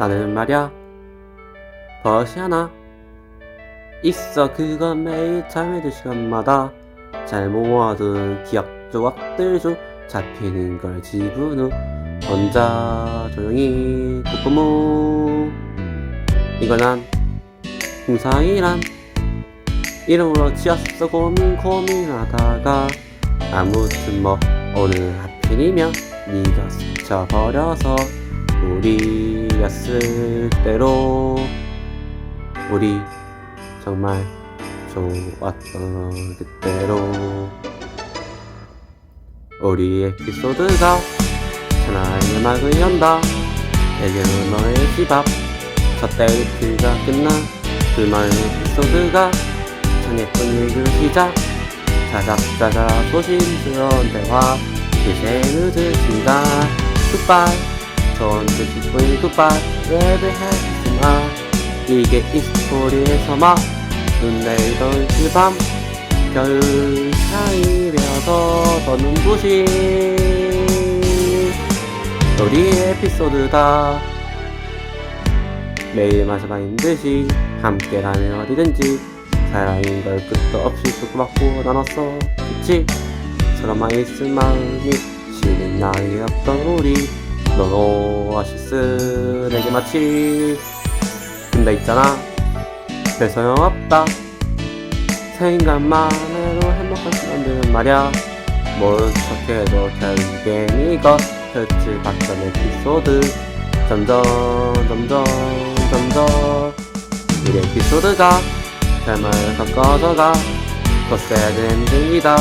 나는 말야. 버릇이 하나. 있어 그건 매일 잠에 들 시간마다 잘 모아둔 기억 조각들 중 잡히는 걸 지분 후 혼자 조용히 뚜꾸무 이건 난 궁상이란 이름으로 지었어 고민 고민하다가 아무튼 뭐 오늘 하필이면 네가 스쳐버려서 우리였을 때로 우리 정말 좋았던 그때로 우리 에피소드가 하나의 음악을 연다. 대개는 너의 집앞 첫 데이트가 끝난 그만의 에피소드가 참 예쁜 얘기를 시작 자작자작 소심스러운 대화 그새 늦은 시간 굿바이 뜻이 뿐인 굿바이 예배하지마. 이게 이 스토리에서 막눈 내리던 그밤. 겨울 사이려서 더 눈부신 우리의 에피소드다. 매일 마셔봐인 듯이 함께라면 어디든지 사랑인 걸 끝도 없이 주고받고 나눴어. 그치? 서로만 있을 마음이 쉬는 날이 없던 우리 넌 오아시스 내게 마치 근데 있잖아. 별 소용 없다. 생각만 해도 행복할 수 없는 말야. 모른 척해도 결국엔 이거 끝을 봤던 에피소드. 점점 점점 점점 우리 에피소드가 삶을 가꿔져가 더 새드 엔딩이다.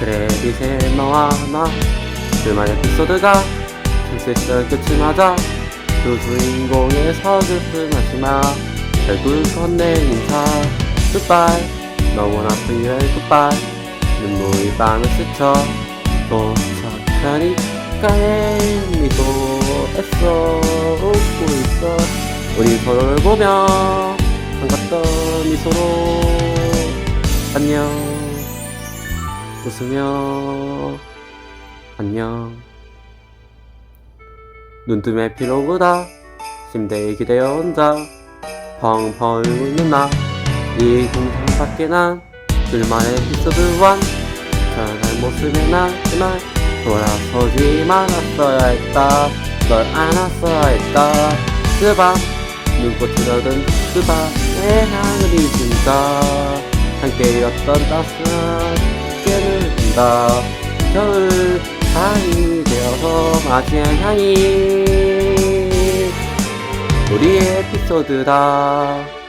그래 이제 너와 나 그만 에피소드가 슬슬 끝이 맞아 두 주인공의 서글픔 하지마 결국 건넨 인사. 굿바이 너무나 프리얼 굿바이 눈물이 밤을 스쳐 도착하니까 미소 애써. 웃고 있어. 우리 서로를 보며 반갑던 미소로 안녕. 웃으며 안녕 눈뜨면 피로보다 침대에 기대어 혼자. 펑펑 울고 있는 나이 공상 밖에 난 둘만의 에피소드 1 변한 모습에 난 그날 돌아서지 말았어야 했다. 널 안았어야 했다. 그밤 눈꽃이 젖은 그밤의 하늘이 진짜 함께였던 따스한 깨를 준다. 겨울 되어서 맞이한 향이 우리의 에피소드다